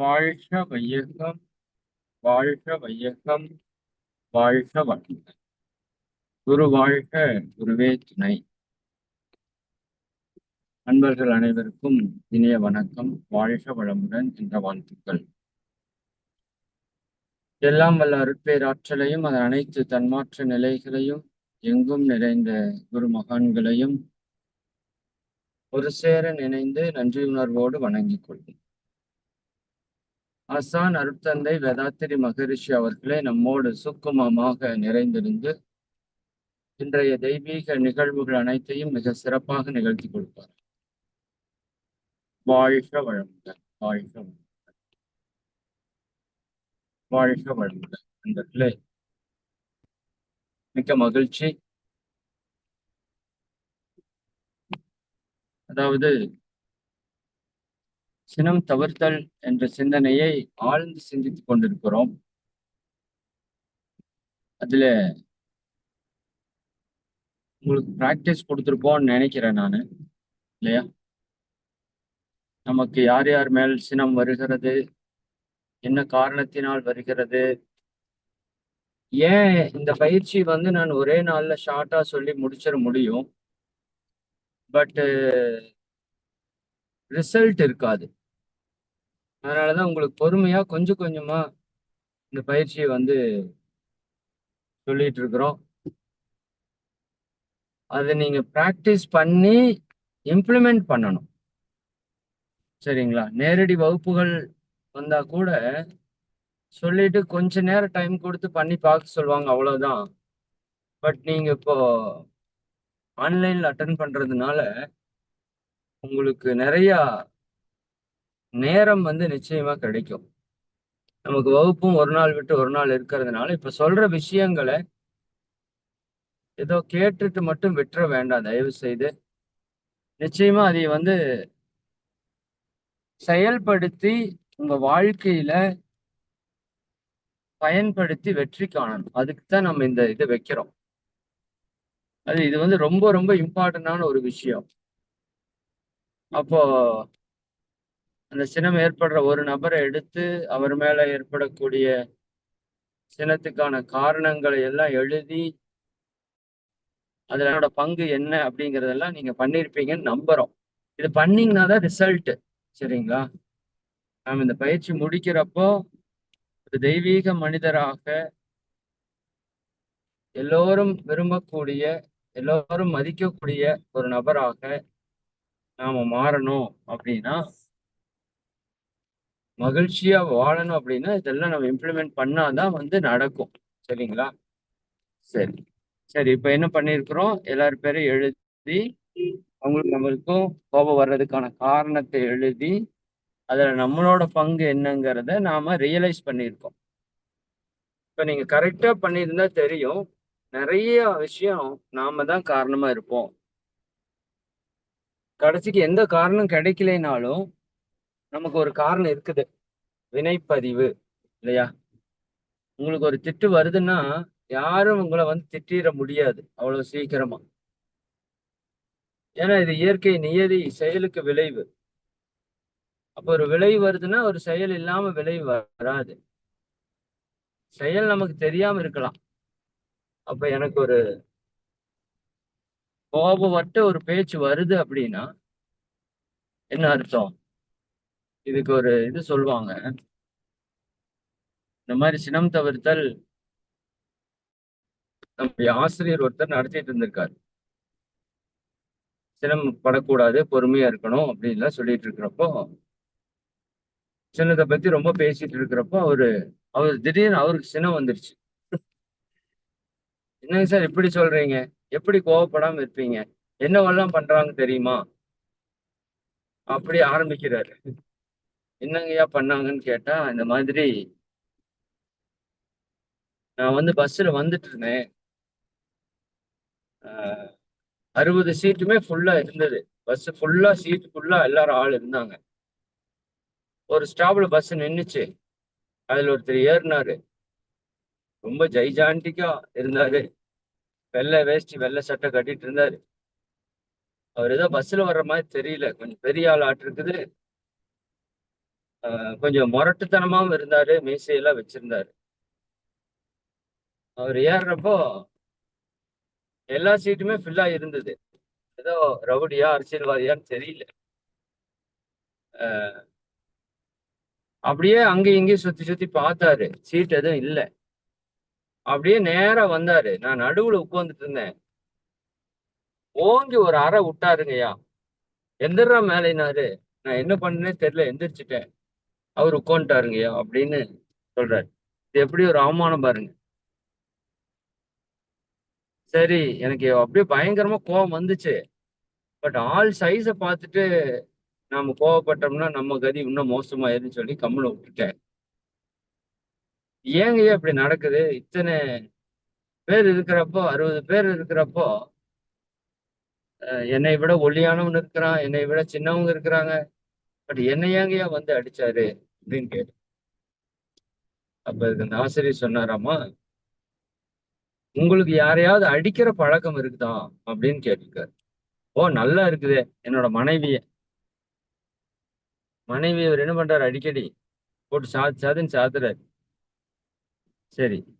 வாழ்க வையகம் வாழ்க வையகம் வாழ்க வளமுடன் குரு வாழ்க குருவே துணை. நண்பர்கள் அனைவருக்கும் இனிய வணக்கம். வாழ்க வளமுடன் என்ற வாழ்த்துக்கள். எல்லாம் வல்ல அருட்பேராற்றலையும் அதன் அனைத்து தன்மாற்ற நிலைகளையும் எங்கும் நிறைந்த குரு மகான்களையும் ஒரு சேர நினைந்து நன்றியுணர்வோடு வணங்கிக் கொள்வோம். ஆசான் அருட்தந்தை வேதாத்திரி மகரிஷி அவர்களே நம்மோடு சுக்குமமாக நிறைந்திருந்து இன்றைய தெய்வீக நிகழ்வுகள் அனைத்தையும் மிக சிறப்பாக நிகழ்த்தி கொடுப்பார். வாழ்க வளமுடன் வாழ்க வளமுடன். வாழ்க வளமுடன் நண்பர்களே. மிக்க மகிழ்ச்சி. அதாவது சினம் தவிர்த்தல் என்ற சிந்தனையை ஆழ்ந்து சிந்தித்துக் கொண்டிருக்கிறோம். அதுல உங்களுக்கு பிராக்டிஸ் கொடுத்துருப்போம்னு நினைக்கிறேன் நான். இல்லையா? நமக்கு யார் யார் மேல் சினம் வருகிறது? என்ன காரணத்தினால் வருகிறது? ஏன் இந்த பயிற்சி வந்து நான் ஒரே நாள்ல ஷார்ட்டா சொல்லி முடிச்சிட முடியும்? பட்டு ரிசல்ட் இருக்காது. அதனாலதான் உங்களுக்கு பொறுமையா கொஞ்சம் கொஞ்சமா இந்த பயிற்சியை வந்து சொல்லிட்டு இருக்கிறோம். அதை நீங்க ப்ராக்டிஸ் பண்ணி இம்ப்ளிமெண்ட் பண்ணணும். சரிங்களா? நேரடி வகுப்புகள் வந்தா கூட சொல்லிட்டு கொஞ்ச நேரம் டைம் கொடுத்து பண்ணி பார்க்க சொல்லுவாங்க அவ்வளவுதான். பட் நீங்க இப்போ ஆன்லைன்ல அட்டன் பண்றதுனால உங்களுக்கு நிறையா நேரம் வந்து நிச்சயமா கிடைக்கும். நமக்கு வகுப்பும் ஒரு நாள் விட்டு ஒரு நாள் இருக்கிறதுனால இப்ப சொல்ற விஷயங்களை ஏதோ கேட்டுட்டு மட்டும் விட்டுற வேண்டாம். தயவு செய்து நிச்சயமா அதை வந்து செயல்படுத்தி உங்க வாழ்க்கையில பயன்படுத்தி வெற்றி காணணும். அதுக்கு தான் நம்ம இந்த இதை வைக்கிறோம். அது இது வந்து ரொம்ப ரொம்ப இம்பார்ட்டண்டான ஒரு விஷயம். அப்போ அந்த சினம் ஏற்படுற ஒரு நபரை எடுத்து அவர் மேல ஏற்படக்கூடிய சினத்துக்கான காரணங்களை எல்லாம் எழுதி அதனோட பங்கு என்ன அப்படிங்கறதெல்லாம் நீங்க பண்ணிருப்பீங்கன்னு நம்புறோம். இது பண்ணீங்கன்னா தான் ரிசல்ட் சரிங்களா? நாம் இந்த பயிற்சி முடிக்கிறப்போ ஒரு தெய்வீக மனிதராக எல்லோரும் விரும்பக்கூடிய எல்லோரும் மதிக்கக்கூடிய ஒரு நபராக நாம மாறணும் அப்படின்னா மகிழ்ச்சியா வாழணும் அப்படின்னா இதெல்லாம் நம்ம இம்ப்ளிமெண்ட் பண்ணாதான் வந்து நடக்கும். சரிங்களா? சரி. சரி இப்ப என்ன பண்ணிருக்கிறோம் எல்லாரும் பேரும் எழுதி அவங்களுக்கு நம்மளுக்கும் கோபம் வர்றதுக்கான காரணத்தை எழுதி அதுல நம்மளோட பங்கு என்னங்கிறத நாம ரியலைஸ் பண்ணியிருக்கோம். இப்ப நீங்க கரெக்டா பண்ணியிருந்தா தெரியும் நிறைய விஷயம் நாம தான் காரணமா இருப்போம். கடைசிக்கு எந்த காரணம் கிடைக்கலைனாலும் நமக்கு ஒரு காரணம் இருக்குது. வினைப்பதிவு இல்லையா? உங்களுக்கு ஒரு திட்டு வருதுன்னா யாரும் உங்களை வந்து திட்டிட முடியாது அவ்வளவு சீக்கிரமா. ஏன்னா இது இயற்கை நியதி செயலுக்கு விளைவு. அப்போ ஒரு விளைவு வருதுன்னா ஒரு செயல் இல்லாம விளைவு வராது. செயல் நமக்கு தெரியாம இருக்கலாம். அப்ப எனக்கு ஒரு கோபப்பட்ட ஒரு பேச்சு வருது அப்படின்னா என்ன அர்த்தம்? இதுக்கு ஒரு இது சொல்லுவாங்க. இந்த மாதிரி சினம் தவிர்த்தல் நம்முடைய ஆசிரியர் ஒருத்தர் நடத்திட்டு இருந்திருக்காரு. சினம் படக்கூடாது பொறுமையா இருக்கணும் அப்படின்லாம் சொல்லிட்டு இருக்கிறப்போ சின்னத்தை பத்தி ரொம்ப பேசிட்டு இருக்கிறப்போ அவரு அவர் திடீர்னு அவருக்கு சினம் வந்துருச்சு. என்னங்க சார் இப்படி சொல்றீங்க? எப்படி கோவப்படாம இருப்பீங்க? என்னவெல்லாம் பண்றாங்க தெரியுமா? அப்படி ஆரம்பிக்கிறாரு. என்னங்கய்யா பண்ணாங்கன்னு கேட்டா இந்த மாதிரி நான் வந்து பஸ்ஸில் வந்துட்டு இருந்தேன் அறுபது சீட்டுமே ஃபுல்லா இருந்தது. பஸ் ஃபுல்லா சீட்டு ஃபுல்லா எல்லாரும் ஆள் இருந்தாங்க. ஒரு ஸ்டாப்ல பஸ் நின்னுச்சு. அதுல ஒருத்தர் ஏறினாரு. ரொம்ப ஜெய்ஜாண்டிக்கா இருந்தாரு. வெள்ளை வேஷ்டி வெள்ளை சட்டை கட்டிட்டு இருந்தாரு. அவர் ஏதோ பஸ்ல வர்ற மாதிரி தெரியல. கொஞ்சம் பெரிய ஆள் ஆட்டிருக்குது. கொஞ்சம் முரட்டுத்தனமாவும் இருந்தாரு மீசையெல்லாம் வச்சிருந்தாரு. அவர் ஏறுறப்போ எல்லா சீட்டுமே ஃபில்லா இருந்தது. ஏதோ ரவுடியா அரசியல்வாதியான்னு தெரியல. அப்படியே அங்கேயும் இங்கேயும் சுத்தி சுத்தி பார்த்தாரு. சீட் எதுவும் இல்லை. அப்படியே நேரா வந்தாரு. நான் நடுவுல உட்காந்துட்டு இருந்தேன். ஓங்கி ஒரு அறை விட்டாருங்கய்யா. எந்திரா மேலேனாரு. நான் என்ன பண்ணேனே தெரியல எந்திரிச்சிட்டேன். அவர் உட்காந்துட்டாருங்கய்யா அப்படின்னு சொல்றாரு. இது எப்படி ஒரு அவமானம் பாருங்க. சரி எனக்கு அப்படியே பயங்கரமா கோபம் வந்துச்சு. பட் ஆள் சைஸை பார்த்துட்டு நாம கோவப்பட்டோம்னா நம்ம கதி இன்னும் மோசமாயிருன்னு சொல்லி கம்முன்னு விட்டுட்டேன். ஏங்கய்யா இப்படி நடக்குது? இத்தனை பேர் இருக்கிறப்போ அறுபது பேர் இருக்கிறப்போ என்னை விட ஒல்லியானவன் இருக்கிறான் என்னை விட சின்னவங்க இருக்கிறாங்க. பட் என்னை ஏங்கய்யா வந்து அடிச்சாரு? அப்படின்னு கேட்டு அப்ப இதுக்கு அந்த ஆசிரியர் சொன்னாராமா உங்களுக்கு யாரையாவது அடிக்கிற பழக்கம் இருக்குதா? அப்படின்னு கேட்டிருக்காரு. ஓ நல்லா இருக்குதே. என்னோட மனைவிய. மனைவி அவர் என்ன பண்றாரு? அடிக்கடி போட்டு சாத்து சாதுன்னு சாத்துறாரு. சரி.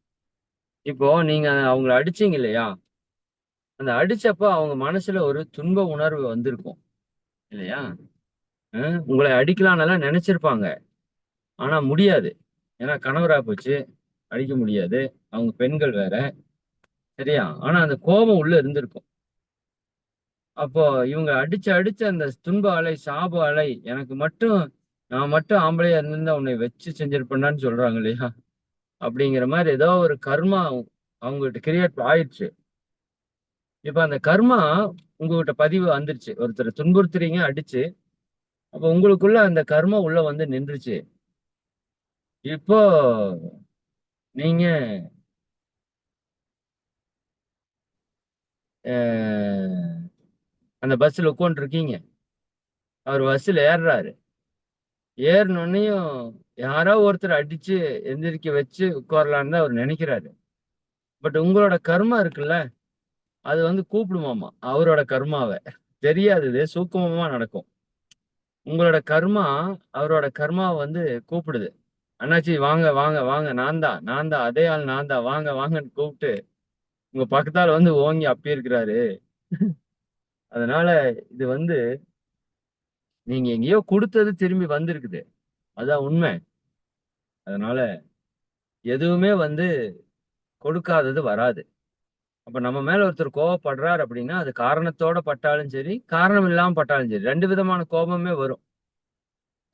இப்போ நீங்க அவங்கள அடிச்சீங்க இல்லையா? அந்த அடிச்சப்ப அவங்க மனசுல ஒரு துன்ப உணர்வு வந்திருக்கும். இல்லையா? அஹ் உங்களை அடிக்கலாம்னெல்லாம் நினைச்சிருப்பாங்க. ஆனா முடியாது. ஏன்னா கணவரா போச்சு அடிக்க முடியாது. அவங்க பெண்கள் வேற. சரியா? ஆனா அந்த கோபம் உள்ள இருந்திருக்கும். அப்போ இவங்க அடிச்சு அடிச்சு அந்த துன்ப அலை சாப அலை எனக்கு மட்டும் நான் மட்டும் ஆம்பளையா இருந்திருந்தா உன்னை வச்சு செஞ்சிருப்பேன்னு சொல்றாங்க இல்லையா? அப்படிங்கிற மாதிரி ஏதோ ஒரு கர்மா அவங்ககிட்ட கிரியேட் ஆயிடுச்சு. இப்ப அந்த கர்மா உங்ககிட்ட பதிவு வந்துருச்சு. ஒருத்தர் துன்புறுத்துறீங்க அடிச்சு. அப்ப உங்களுக்குள்ள அந்த கர்மா உள்ள வந்து நின்றுச்சு. இப்போ நீங்க அஹ், அந்த பஸ்ஸில் உட்காந்துருக்கீங்க இருக்கீங்க அவர் பஸ்ஸில் ஏறுறாரு. ஏறினோன்னையும் யாரோ ஒருத்தர் அடிச்சு எந்திரிக்க வச்சு உட்காரலான்னு தான் அவர் நினைக்கிறாரு. பட் உங்களோட கர்மா இருக்குல்ல அது வந்து கூப்பிடுமாமா? அவரோட கர்மாவை. தெரியாது இது சூக்குமமா நடக்கும். உங்களோட கர்மா அவரோட கர்மாவை வந்து கூப்பிடுது. அண்ணாச்சி வாங்க வாங்க வாங்க. நான் தான் நான் தான் அதே ஆள் நான் தான் வாங்க வாங்கன்னு கூப்பிட்டு உங்க பக்கத்தால் வந்து ஓங்கி அப்பி இருக்கிறாரு. அதனால இது வந்து நீங்க எங்கேயோ கொடுத்தது திரும்பி வந்திருக்குது. அதான் உண்மை. அதனால எதுவுமே வந்து கொடுக்காதது வராது. அப்ப நம்ம மேல ஒருத்தர் கோவப்படுறார் அப்படின்னா அது காரணத்தோட பட்டாலும் சரி காரணம் இல்லாம பட்டாலும் சரி ரெண்டு விதமான கோபமே வரும்.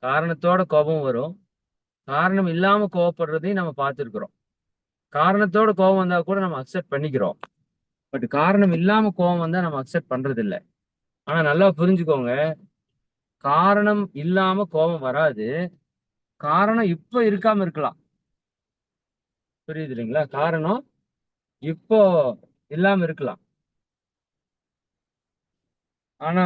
காரணத்தோட கோபம் வரும். காரணம் இல்லாம கோவப்படுறதையும் நம்ம பார்த்துருக்குறோம். காரணத்தோட கோபம் வந்தா கூட நம்ம அக்செப்ட் பண்ணிக்கிறோம். பட் காரணம் இல்லாம கோபம் வந்தா நம்ம அக்செப்ட் பண்றது இல்லை ஆனா நல்லா புரிஞ்சுக்கோங்க. காரணம் இல்லாம கோபம் வராது. காரணம் இப்ப இருக்காம இருக்கலாம். புரியுது இல்லைங்களா? காரணம் இப்போ இல்லாம இருக்கலாம். ஆனா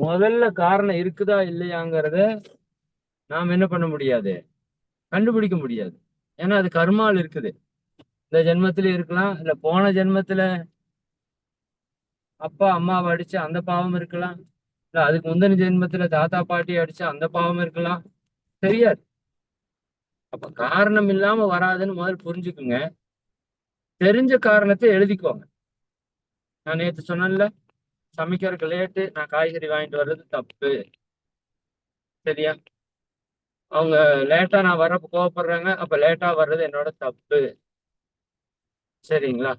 முதல்ல காரணம் இருக்குதா இல்லையாங்கிறத நாம் என்ன பண்ண முடியாது? கண்டுபிடிக்க முடியாது. ஏன்னா அது கர்மால் இருக்குது. இந்த ஜென்மத்துல இருக்கலாம் இல்ல போன ஜென்மத்துல அப்பா அம்மாவை அடிச்சு அந்த பாவம் இருக்கலாம் இல்ல அதுக்கு முந்தின ஜென்மத்துல தாத்தா பாட்டி அடிச்சு அந்த பாவம் இருக்கலாம். தெரியாது. அப்ப காரணம் இல்லாம வராதுன்னு முதல்ல புரிஞ்சுக்குங்க. தெரிஞ்ச காரணத்தை எழுதிக்குவாங்க நான் நேத்து சொன்னேன்ல சமைக்கிறதுக்கு லேட்டு நான் காய்கறி வாங்கிட்டு வர்றது தப்பு. சரியா? அவங்க லேட்டா நான் வர்றப்ப கோவப்படுறாங்க அப்ப லேட்டா வர்றது என்னோட தப்பு. சரிங்களா?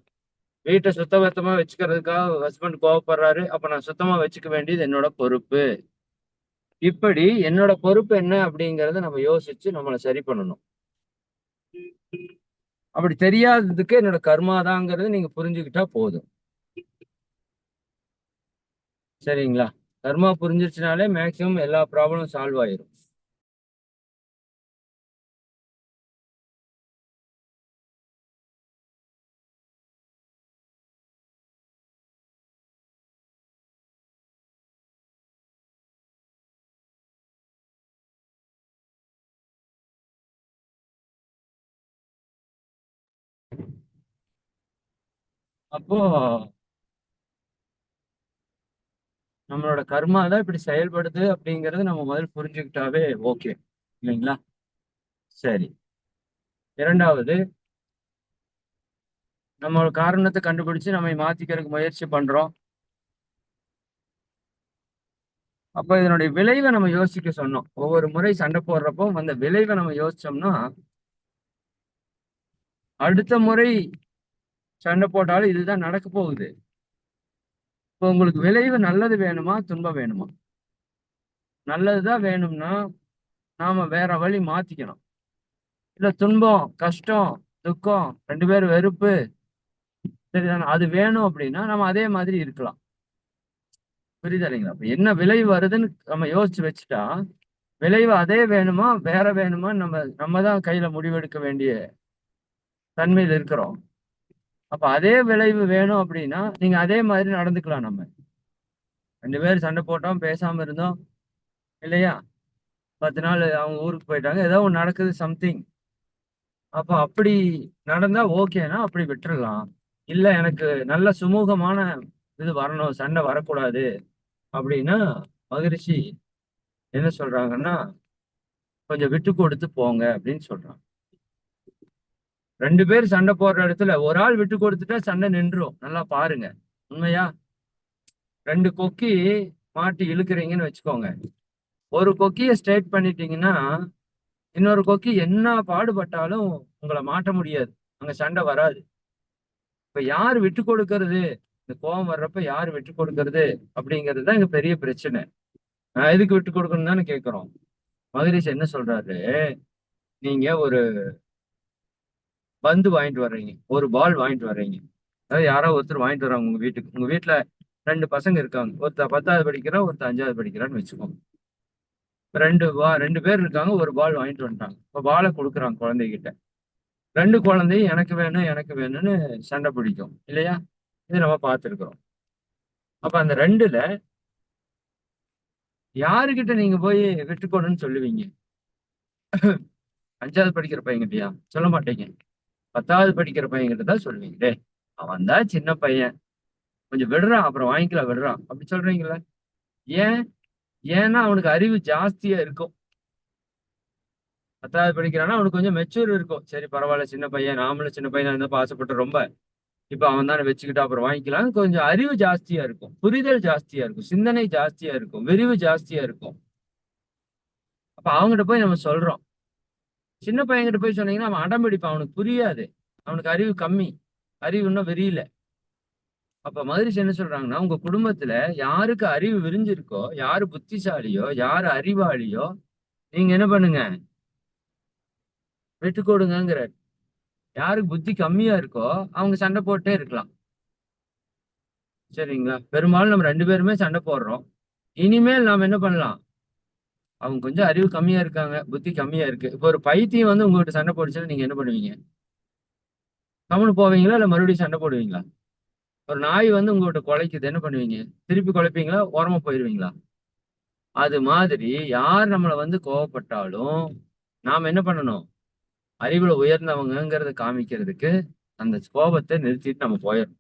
வீட்டை சுத்தபத்தமா வச்சுக்கிறதுக்காக ஹஸ்பண்ட் கோவப்படுறாரு அப்ப நான் சுத்தமா வச்சுக்க வேண்டியது என்னோட பொறுப்பு. இப்படி என்னோட பொறுப்பு என்ன அப்படிங்கறத நம்ம யோசிச்சு நம்மளை சரி பண்ணணும். அப்படி தெரியாததுக்கு என்னோட கர்மாதாங்கிறது நீங்க புரிஞ்சுக்கிட்டா போதும். சரிங்களா? கர்மா புரிஞ்சிருச்சுனாலே மேக்சிமம் எல்லா ப்ராப்ளமும் சால்வ் ஆயிரும். அப்போ நம்மளோட கர்மா தான் இப்படி செயல்படுது அப்படிங்கறது நம்ம முதல் புரிஞ்சுக்கிட்டாவே ஓகே. இல்லைங்களா? சரி. இரண்டாவது நம்மளோட காரணத்தை கண்டுபிடிச்சு நம்மை மாத்திக்கிறதுக்கு முயற்சி பண்றோம். அப்ப இதனுடைய விளைவை நம்ம யோசிக்க சொன்னோம். ஒவ்வொரு முறை சண்டை போடுறப்போ அந்த விளைவை நம்ம யோசிச்சோம்னா அடுத்த முறை சண்டை போட்டாலும் இதுதான் நடக்க போகுது. இப்போ உங்களுக்கு விளைவு நல்லது வேணுமா துன்பம் வேணுமா? நல்லதுதான் வேணும்னா நாம வேற வழி மாத்திக்கணும். இல்ல துன்பம் கஷ்டம் துக்கம் ரெண்டு பேரும் வெறுப்பு சரிதானே? அது வேணும் அப்படின்னா நம்ம அதே மாதிரி இருக்கலாம். புரியுதா இல்லைங்களா? அப்ப என்ன விளைவு வருதுன்னு நம்ம யோசிச்சு வச்சுட்டா விளைவு அதே வேணுமா வேற வேணுமா நம்ம நம்ம தான் கையில முடிவெடுக்க வேண்டிய தன்மையில் இருக்கிறோம். அப்ப அதே விளைவு வேணும் அப்படின்னா நீங்க அதே மாதிரி நடந்துக்கலாம் நம்ம. ரெண்டு பேரும் சண்டை போட்டோம் பேசாம இருந்தோம் இல்லையா? பத்து நாள் அவங்க ஊருக்கு போயிட்டாங்க ஏதோ ஒன்று நடக்குது சம்திங் அப்போ அப்படி நடந்தா ஓகேனா அப்படி விட்டுறலாம். இல்ல எனக்கு நல்ல சுமூகமான இது வரணும் சண்டை வரக்கூடாது அப்படின்னா மகிழ்ச்சி என்ன சொல்றாங்கன்னா கொஞ்சம் விட்டு கொடுத்து போங்க அப்படின்னு சொல்றாங்க ரெண்டு பேர் சண்டை போடுற இடத்துல ஒரு ஆள் விட்டு கொடுத்துட்டா சண்டை நின்றும் நல்லா பாருங்க. உண்மையா? ரெண்டு கொக்கி மாட்டி இழுக்கிறீங்கன்னு வச்சுக்கோங்க. ஒரு கொக்கிய ஸ்ட்ரைட் பண்ணிட்டீங்கன்னா இன்னொரு கொக்கி என்ன பாடுபட்டாலும் உங்களை மாட்ட முடியாது. அங்க சண்டை வராது. இப்ப யார் விட்டு கொடுக்கறது? இந்த கோபம் வர்றப்ப யார் விட்டு கொடுக்கறது? அப்படிங்கிறது தான் இங்க பெரிய பிரச்சனை. நான் எதுக்கு விட்டு கொடுக்கணும் தானே கேட்கிறோம் மகரிஷ் என்ன சொல்றாரு? நீங்க ஒரு பந்து வாங்கிட்டு வர்றீங்க. ஒரு பால் வாங்கிட்டு வர்றீங்க. அதாவது யாரோ ஒருத்தர் வாங்கிட்டு வராங்க உங்க வீட்டுக்கு. உங்க வீட்டுல ரெண்டு பசங்க இருக்காங்க. ஒருத்தர் பத்தாவது படிக்கிறான் ஒருத்தர் அஞ்சாவது படிக்கிறான்னு வச்சுக்கோங்க. ரெண்டு பா ரெண்டு பேர் இருக்காங்க ஒரு பால் வாங்கிட்டு வந்துட்டாங்க. இப்போ பாலை கொடுக்குறாங்க குழந்தைகிட்ட. ரெண்டு குழந்தையும் எனக்கு வேணும் எனக்கு வேணும்னு சண்டை பிடிக்கும். இல்லையா? இது நம்ம பார்த்துருக்குறோம். அப்ப அந்த ரெண்டுல யாருக்கிட்ட நீங்க போய் விட்டுக்கோணும்னு சொல்லுவீங்க? அஞ்சாவது படிக்கிற பையன்கிட்டயா? சொல்ல மாட்டீங்க. பத்தாவது படிக்கிற பையன்கிட்ட தான் சொல்வீங்களே அவன் தான் சின்ன பையன். கொஞ்சம் விடுறான் அப்புறம் வாங்கிக்கலாம் விடுறான். அப்படி சொல்றீங்களா ஏன்? ஏன்னா அவனுக்கு அறிவு ஜாஸ்தியா இருக்கும். பத்தாவது படிக்கிறான்னா அவனுக்கு கொஞ்சம் மெச்சூர் இருக்கும். சரி பரவாயில்ல சின்ன பையன். நாமளும் சின்ன பையனா இருந்தப்ப ஆசைப்பட்டு ரொம்ப இப்ப அவன் தானே வச்சுக்கிட்டு அப்புறம் வாங்கிக்கலாம். கொஞ்சம் அறிவு ஜாஸ்தியா இருக்கும். புரிதல் ஜாஸ்தியா இருக்கும். சிந்தனை ஜாஸ்தியா இருக்கும். விரிவு ஜாஸ்தியா இருக்கும். அப்ப அவங்ககிட்ட போய் நம்ம சொல்றோம். சின்ன பையன்கிட்ட போய் சொன்னீங்கன்னா அவன் அடம் அவனுக்கு புரியாது. அவனுக்கு அறிவு கம்மி. அறிவு இன்னும் விரியல அப்ப மதுரிஷ் என்ன சொல்றாங்கன்னா உங்க குடும்பத்துல யாருக்கு அறிவு விரிஞ்சிருக்கோ யாரு புத்திசாலியோ யாரு அறிவாளியோ நீங்க என்ன பண்ணுங்க? விட்டு கொடுங்கிறார் யாருக்கு புத்தி கம்மியா இருக்கோ அவங்க சண்டை போட்டே இருக்கலாம். சரிங்களா? பெரும்பாலும் நம்ம ரெண்டு பேருமே சண்டை போடுறோம். இனிமேல் நாம என்ன பண்ணலாம்? அவங்க கொஞ்சம் அறிவு கம்மியா இருக்காங்க புத்தி கம்மியா இருக்கு. இப்போ ஒரு பைத்தியம் வந்து உங்ககிட்ட சண்டை போடுச்சுன்னா நீங்க என்ன பண்ணுவீங்க? கம்முன்னு போவீங்களா? இல்ல மறுபடியும் சண்டை போடுவீங்களா? ஒரு நாய் வந்து உங்ககிட்ட குலைக்குது என்ன பண்ணுவீங்க? திருப்பி குலைப்பீங்களா? ஓரமா போயிருவீங்களா? அது மாதிரி யார் நம்மளை வந்து கோவப்பட்டாலும் நாம் என்ன பண்ணணும்? அறிவுல உயர்ந்தவங்கிறத காமிக்கிறதுக்கு அந்த கோபத்தை நிறுத்திட்டு நம்ம போயிடணும்.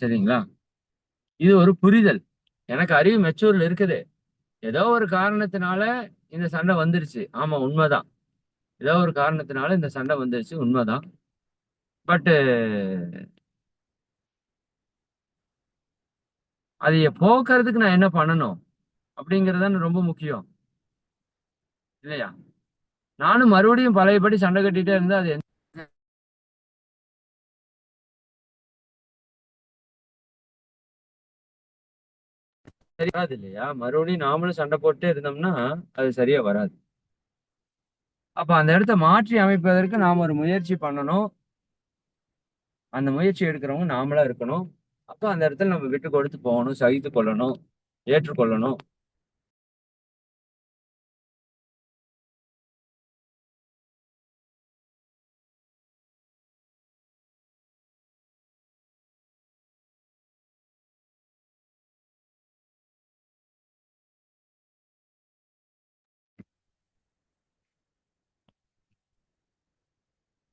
சரிங்களா? இது ஒரு புரிதல். எனக்கு அறிவு மெச்சூர்ல இருக்குது. ஏதோ ஒரு காரணத்தினால இந்த சண்டை வந்துருச்சு. ஆமா உண்மைதான். ஏதோ ஒரு காரணத்தினால இந்த சண்டை வந்துருச்சு உண்மைதான். பட்டு அதைய போக்குறதுக்கு நான் என்ன பண்ணணும்? அப்படிங்கிறது ரொம்ப முக்கியம். இல்லையா? நானும் மறுபடியும் பழையபடி சண்டை கட்டிட்டே இருந்தா அது வராது இல்லையா? மறுபடியும் நாமளும் சண்டை போட்டு இருந்தோம்னா அது சரியா வராது. அப்ப அந்த இடத்த மாற்றி அமைப்பதற்கு நாம் ஒரு முயற்சி பண்ணணும். அந்த முயற்சி எடுக்கிறவங்க நாமளா இருக்கணும். அப்போ அந்த இடத்துல நம்ம விட்டு கொடுத்து போகணும் சகித்து கொள்ளணும் ஏற்றுக்கொள்ளணும்.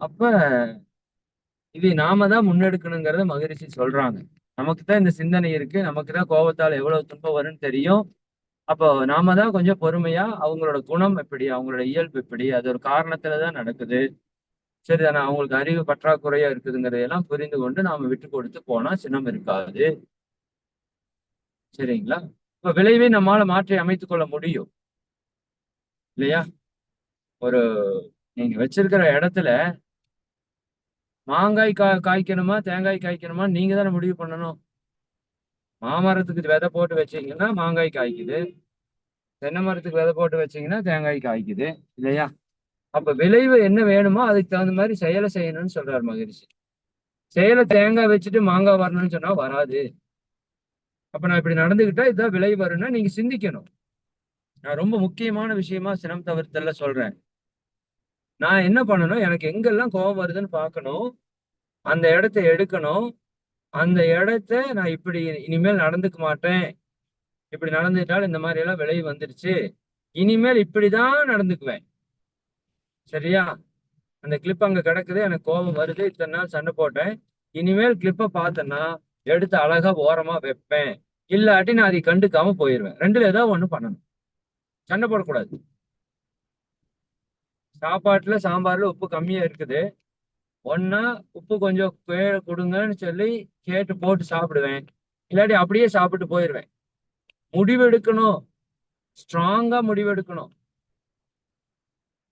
அப்ப இது நாம தான் முன்னெடுக்கணுங்கிறத மகரிஷி சொல்றாங்க. நமக்கு தான் இந்த சிந்தனை இருக்கு. நமக்கு தான் கோபத்தால் எவ்வளவு துன்பம் வரும்னு தெரியும். அப்போ நாம தான் கொஞ்சம் பொறுமையா அவங்களோட குணம் எப்படி அவங்களோட இயல்பு எப்படி அது ஒரு காரணத்துல தான் நடக்குது. சரி தானே அவங்களுக்கு அறிவு பற்றாக்குறையா இருக்குதுங்கிறதையெல்லாம் புரிந்து கொண்டு நாம விட்டு கொடுத்து போனா சினம் இருக்காது. சரிங்களா? இப்ப விளைவை நம்மால மாற்றி அமைத்துக் கொள்ள முடியும். இல்லையா? ஒரு நீங்க வச்சிருக்கிற இடத்துல மாங்காய் கா காய்க்கணுமா தேங்காய் காய்க்கணுமா நீங்க தானே முடிவு பண்ணணும். மாமரத்துக்கு விதை போட்டு வச்சீங்கன்னா மாங்காய் காய்க்குது. தென்னை மரத்துக்கு விதை போட்டு வச்சீங்கன்னா தேங்காய் காய்க்குது இல்லையா? அப்ப விளைவு என்ன வேணுமோ அதுக்கு தகுந்த மாதிரி செயலை செய்யணும்னு சொல்றாரு மகிழ்ச்சி செயலை தேங்காய் வச்சுட்டு மாங்காய் வரணும்னு சொன்னா வராது. அப்ப நான் இப்படி நடந்துகிட்டா இதான் விளைவு வரும்னா நீங்க சிந்திக்கணும். நான் ரொம்ப முக்கியமான விஷயமா சினம் தவிர்த்தல சொல்றேன். நான் என்ன பண்ணணும்? எனக்கு எங்கெல்லாம் கோபம் வருதுன்னு பார்க்கணும். அந்த இடத்த எடுக்கணும். அந்த இடத்த நான் இப்படி இனிமேல் நடந்துக்க மாட்டேன். இப்படி நடந்துட்டால் இந்த மாதிரி எல்லாம் விளைவு வந்துருச்சு. இனிமேல் இப்படிதான் நடந்துக்குவேன். சரியா? அந்த கிளிப் அங்க கிடக்குது. எனக்கு கோபம் வருது. இத்தனை நாள் சண்டை போட்டேன். இனிமேல் கிளிப்பை பார்த்தேன்னா எடுத்து அழகா ஓரமா வைப்பேன். இல்லாட்டி நான் அதை கண்டுக்காம போயிடுவேன் ரெண்டுல ஏதாவது ஒண்ணு பண்ணணும். சண்டை போடக்கூடாது. சாப்பாட்டுல சாம்பார்ல உப்பு கம்மியா இருக்குது. ஒன்னா உப்பு கொஞ்சம் கீழே கொடுங்கன்னு சொல்லி கேட்டு போட்டு சாப்பிடுவேன். இல்லாட்டி அப்படியே சாப்பிட்டு போயிடுவேன் முடிவெடுக்கணும். ஸ்ட்ராங்கா முடிவெடுக்கணும்.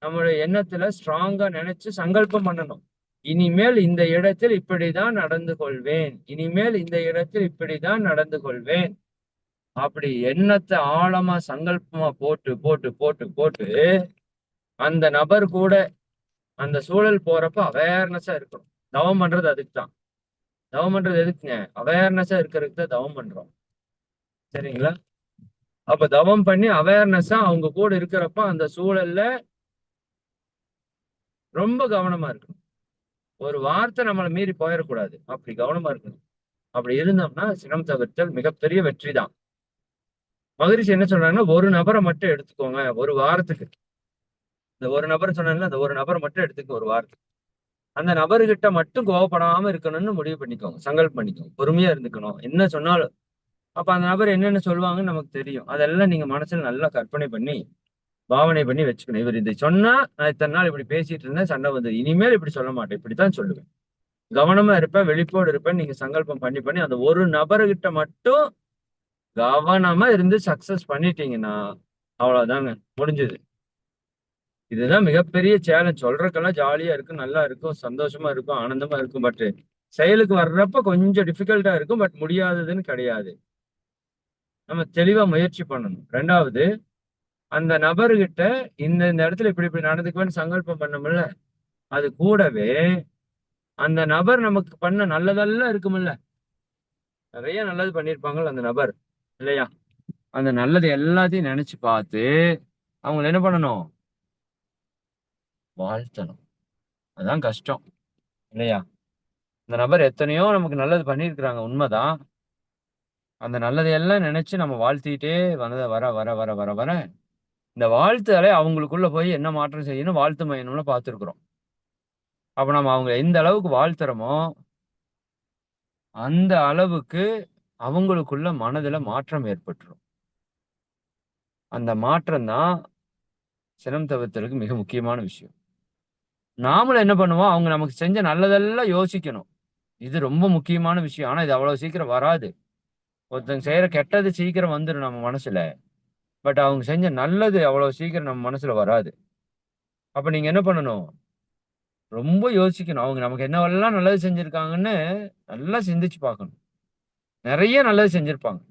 நம்மளுடைய எண்ணத்துல ஸ்ட்ராங்கா நினைச்சு சங்கல்பம் பண்ணணும். இனிமேல் இந்த இடத்தில் இப்படிதான் நடந்து கொள்வேன். இனிமேல் இந்த இடத்தில் இப்படிதான் நடந்து கொள்வேன். அப்படி எண்ணத்தை ஆழமா சங்கல்பமா போட்டு போட்டு போட்டு போட்டு அந்த நபர் கூட அந்த சூழல் போறப்ப அவேர்னஸா இருக்கணும். தவம் பண்றது அதுக்கு தான் தவம் பண்றது எதுக்குங்க? அவேர்னஸா இருக்கிறதுக்கு தான் தவம் பண்றோம். சரிங்களா? அப்ப தவம் பண்ணி அவேர்னஸா அவங்க கூட இருக்கிறப்ப அந்த சூழல்ல ரொம்ப கவனமா இருக்கணும். ஒரு வார்த்தை நம்மளை மீறி போயிடக்கூடாது. அப்படி கவனமா இருக்கணும். அப்படி இருந்தோம்னா சினம் தவிர்த்தல் மிகப்பெரிய வெற்றி தான் மகிழ்ச்சி என்ன சொல்றாங்கன்னா ஒரு நபரை மட்டும் எடுத்துக்கோங்க. ஒரு வாரத்துக்கு. இந்த ஒரு நபர் சொன்னாங்கல்ல அந்த ஒரு நபரை மட்டும் எடுத்துக்க ஒரு வார்த்தை. அந்த நபர்கிட்ட மட்டும் கோவப்படாம இருக்கணும்னு முடிவு பண்ணிக்கோங்க சங்கல் பண்ணிக்கோங்க பொறுமையா இருந்துக்கணும். என்ன சொன்னாலும் அப்ப அந்த நபர் என்னென்ன சொல்லுவாங்கன்னு நமக்கு தெரியும். அதெல்லாம் நீங்க மனசுல நல்லா கற்பனை பண்ணி பாவனை பண்ணி வச்சுக்கணும். இவர் இதை சொன்னா நான் இத்தனை நாள் இப்படி பேசிட்டு இருந்தேன் சண்டை வந்தது இனிமேல் இப்படி சொல்ல மாட்டேன். இப்படித்தான் சொல்லுவேன். கவனமா இருப்பேன் வெளிப்போடு இருப்பேன். நீங்க சங்கல்பம் பண்ணி பண்ணி அந்த ஒரு நபர்கிட்ட மட்டும் கவனமா இருந்து சக்சஸ் பண்ணிட்டீங்கன்னா அவ்வளவுதாங்க. முடிஞ்சது. இதுதான் மிகப்பெரிய சேலஞ்ச் சொல்றதுக்கெல்லாம் ஜாலியா இருக்கும் நல்லா இருக்கும் சந்தோஷமா இருக்கும் ஆனந்தமா இருக்கும். பட் செயலுக்கு வர்றப்ப கொஞ்சம் டிஃபிகல்ட்டா இருக்கும் பட் முடியாததுன்னு கிடையாது. நம்ம தெளிவா முயற்சி பண்ணணும். ரெண்டாவது அந்த நபர்கிட்ட இந்த இந்த இடத்துல இப்படி இப்படி நடந்துக்குவேன்னு சங்கல்பம் பண்ணோம்ல. அது கூடவே அந்த நபர் நமக்கு பண்ண நல்லதெல்லாம் இருக்குமில்ல. நிறைய நல்லது பண்ணியிருப்பாங்கல்ல அந்த நபர் இல்லையா? அந்த நல்லது எல்லாத்தையும் நினைச்சு பார்த்து அவங்களை என்ன பண்ணணும்? வாழ்த்தணும். அதான் கஷ்டம். இல்லையா? இந்த நபர் எத்தனையோ நமக்கு நல்லது பண்ணியிருக்கிறாங்க. உண்மைதான். அந்த நல்லதையெல்லாம் நினைச்சு நம்ம வாழ்த்திட்டே வந்ததை வர வர வர வர வர இந்த வாழ்த்துதலை அவங்களுக்குள்ள போய் என்ன மாற்றம் செய்யணும் வாழ்த்து மையணும்னு பார்த்துருக்குறோம். அப்ப நம்ம அவங்க எந்த அளவுக்கு வாழ்த்துறோமோ அந்த அளவுக்கு அவங்களுக்குள்ள மனதுல மாற்றம் ஏற்பட்டுரும். அந்த மாற்றம் தான் சினம் தவிர்த்தலுக்கு மிக முக்கியமான விஷயம். நாமளும் என்ன பண்ணுவோம்? அவங்க நமக்கு செஞ்ச நல்லதெல்லாம் யோசிக்கணும். இது ரொம்ப முக்கியமான விஷயம். ஆனா இது அவ்வளவு சீக்கிரம் வராது. ஒருத்தங்க செய்யற கெட்டது சீக்கிரம் வந்துடும் நம்ம மனசுல. பட் அவங்க செஞ்ச நல்லது அவ்வளவு சீக்கிரம் நம்ம மனசுல வராது. அப்ப நீங்க என்ன பண்ணணும்? ரொம்ப யோசிக்கணும். அவங்க நமக்கு என்னவெல்லாம் நல்லது செஞ்சிருக்காங்கன்னு நல்லா சிந்திச்சு பார்க்கணும். நிறைய நல்லது செஞ்சிருப்பாங்க.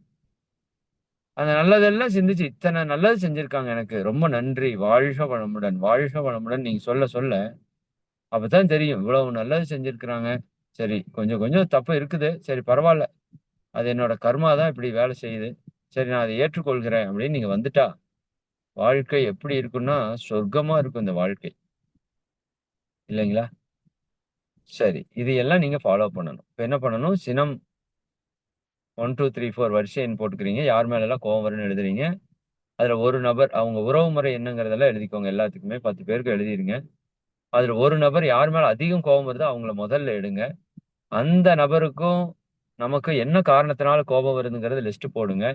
அந்த நல்லதெல்லாம் சிந்திச்சு இத்தனை நல்லது செஞ்சிருக்காங்க எனக்கு. ரொம்ப நன்றி. வாழ்க வளமுடன். வாழ்க வளமுடன். நீங்க சொல்ல சொல்ல அப்பதான் தெரியும் இவ்வளவு நல்லது செஞ்சிருக்கிறாங்க. சரி கொஞ்சம் கொஞ்சம் தப்பு இருக்குது. சரி பரவாயில்ல. அது என்னோட கர்மா தான் இப்படி வேலை செய்யுது. சரி நான் அதை ஏற்றுக்கொள்கிறேன் அப்படின்னு நீங்க வந்துட்டா வாழ்க்கை எப்படி இருக்குன்னா சொர்க்கமா இருக்கும் இந்த வாழ்க்கை. இல்லைங்களா? சரி இது எல்லாம் நீங்க ஃபாலோ பண்ணணும். இப்போ என்ன பண்ணணும்? சினம். ஒன் டூ த்ரீ ஃபோர் வரிசைன்னு போட்டுக்கிறீங்க. யார் மேலெல்லாம் கோவம் வரும்னு எழுதுறீங்க? அதுல ஒரு நபர் அவங்க உறவு முறை என்னங்கிறதெல்லாம் எழுதிக்கோங்க. எல்லாத்துக்குமே பத்து பேருக்கு எழுதிருங்க. அதில் ஒரு நபர் யார் மேலே அதிகம் கோபம் வருதோ அவங்கள முதல்ல எடுங்க அந்த நபருக்கும் நமக்கு என்ன காரணத்தினால கோபம் வருதுங்கிறத லிஸ்ட் போடுங்க.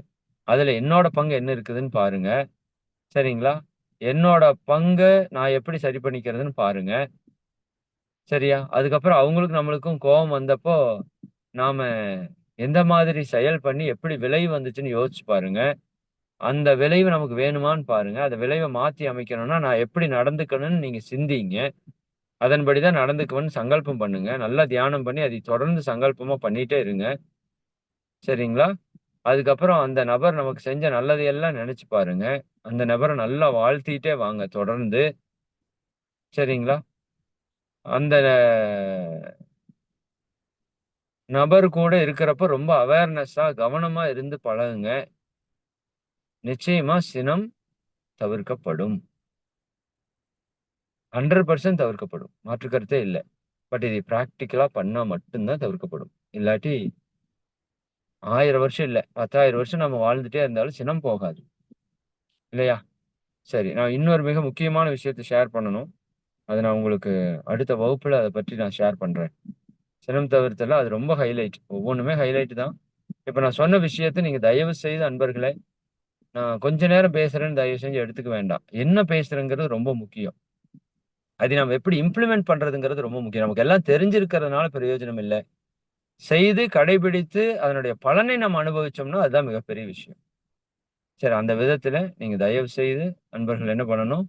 அதில் என்னோட பங்கு என்ன இருக்குதுன்னு பாருங்க. சரிங்களா? என்னோட பங்கு நான் எப்படி சரி பண்ணிக்கிறதுன்னு பாருங்க. சரியா? அதுக்கப்புறம் அவங்களுக்கு நம்மளுக்கும் கோபம் வந்தப்போ, நாம எந்த மாதிரி செயல் பண்ணி எப்படி விலை வந்துச்சுன்னு யோசிச்சு பாருங்க. அந்த விளைவு நமக்கு வேணுமான்னு பாருங்க. அந்த விளைவை மாத்தி அமைக்கணும்னா, நான் எப்படி நடந்துக்கணும்னு நீங்க சிந்திங்க. அதன்படி தான் நடந்துக்குவேன்னு சங்கல்பம் பண்ணுங்க. நல்லா தியானம் பண்ணி அதை தொடர்ந்து சங்கல்பமா பண்ணிட்டே இருங்க. சரிங்களா? அதுக்கப்புறம் அந்த நபர் நமக்கு செஞ்ச நல்லதையெல்லாம் நினச்சி பாருங்க. அந்த நபரை நல்லா வாழ்த்திட்டே வாங்க தொடர்ந்து. சரிங்களா? அந்த நபர் கூட இருக்கிறப்ப ரொம்ப அவேர்னஸாக கவனமா இருந்து பழகுங்க. நிச்சயமா சினம் தவிர்க்கப்படும். 100% தவிர்க்கப்படும். மாற்று கருத்தே இல்ல. பட் இது ப்ராக்டிக்கலா பண்ணா மட்டும்தான் தவிர்க்கப்படும். இல்லாட்டி ஆயிரம் வருஷம் இல்ல. 10,000 வருஷம் நம்ம வாழ்ந்துட்டே இருந்தாலும் சினம் போகாது. இல்லையா? சரி. நான் இன்னொரு மிக முக்கியமான விஷயத்த ஷேர் பண்ணணும். அதை நான் உங்களுக்கு அடுத்த வகுப்புல அதை பற்றி நான் ஷேர் பண்றேன். சினம் தவிர்த்தல அது ரொம்ப ஹைலைட். ஒவ்வொன்னுமே ஹைலைட் தான். இப்போ நான் சொன்ன விஷயத்த நீங்க தயவு செய்து அன்பர்களை நான் கொஞ்ச நேரம் பேசுறேன்னு தயவு செஞ்சு எடுத்துக்க வேண்டாம். என்ன பேசுறேங்கிறது ரொம்ப முக்கியம். அது நம்ம எப்படி இம்ப்ளிமெண்ட் பண்றதுங்கிறது ரொம்ப முக்கியம். நமக்கு எல்லாம் தெரிஞ்சிருக்கிறதுனால பிரயோஜனம் இல்லை செய்து கடைபிடித்து அதனுடைய பலனை நம்ம அனுபவிச்சோம்னா, அதுதான் மிகப்பெரிய விஷயம். சரி அந்த விதத்துல நீங்க தயவு செய்து நண்பர்கள் என்ன பண்ணணும்,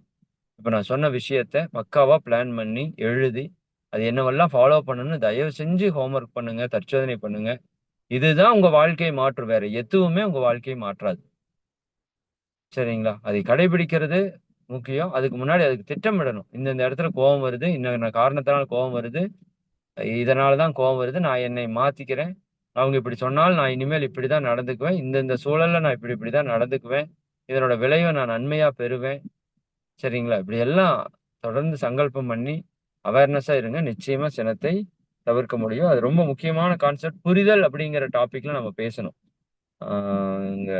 இப்ப நான் சொன்ன விஷயத்த பக்காவா பிளான் பண்ணி, எழுதி, அது என்னவெல்லாம் ஃபாலோ பண்ணணும்னு தயவு செஞ்சு ஹோம் ஒர்க் பண்ணுங்க, தற்சோதனை பண்ணுங்க. இதுதான் உங்க வாழ்க்கையை மாற்றும். வேற எதுவுமே உங்க வாழ்க்கையை மாற்றாது. சரிங்களா? அதை கடைபிடிக்கிறது முக்கியம். அதுக்கு முன்னாடி அதுக்கு திட்டமிடணும். இந்தந்த இடத்துல கோவம் வருது. இன்ன காரணத்தினால கோவம் வருது. இதனால தான் கோவம் வருது. நான் என்னை மாத்திக்கிறேன். அவங்க இப்படி சொன்னாலும் நான் இனிமேல் இப்படி தான் நடந்துக்குவேன். இந்தந்த சூழலில் சூழல்ல நான் இப்படி இப்படி தான் நடந்துக்குவேன். இதனோட விளைவை நான் நன்மையா பெறுவேன். சரிங்களா? இப்படி எல்லாம் தொடர்ந்து சங்கல்பம் பண்ணி அவேர்னஸா இருங்க. நிச்சயமா சினத்தை தவிர்க்க முடியும். அது ரொம்ப முக்கியமான கான்செப்ட். புரிதல் அப்படிங்கிற டாபிக்ல நம்ம பேசணும். இங்கே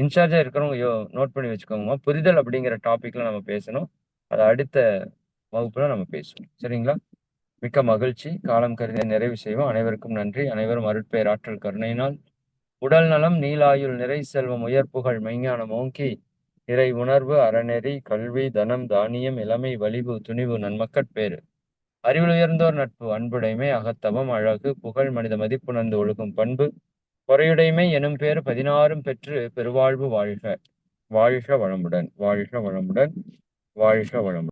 இன்சார்ஜாக இருக்கிறவங்க யோ நோட் பண்ணி வச்சுக்கோங்கம்மா. புரிதல் அப்படிங்கிற டாப்பிக்கில் நம்ம பேசணும். அதை அடுத்த வகுப்பில் நம்ம பேசுவோம். சரிங்களா? மிக்க மகிழ்ச்சி. காலம் கருதி நிறைவு செய்வோம். அனைவருக்கும் நன்றி. அனைவரும் அருட்பெயர் ஆற்றல் கருணையினால் உடல் நலம், நீலாயுள் நிறை செல்வம், உயர் புகழ், மெய்ஞானம் ஓங்கி, இறை உணர்வு, அறநெறி, கல்வி, தனம், தானியம், இளமை, வலிவு, துணிவு, நன்மக்கட்பேறு, அறிவில் உயர்ந்தோர் நட்பு, அன்புடைமை, அகத்தவம், அழகு, புகழ், மனித மதிப்புணர்ந்து ஒழுகும் பண்பு, பொறையுடைமை எனும் பேர் பதினாறும் பெற்று பெருவாழ்வு வாழ்க. வாழ்க வளமுடன். வாழ்க வளமுடன். வாழ்க வளமுடன்.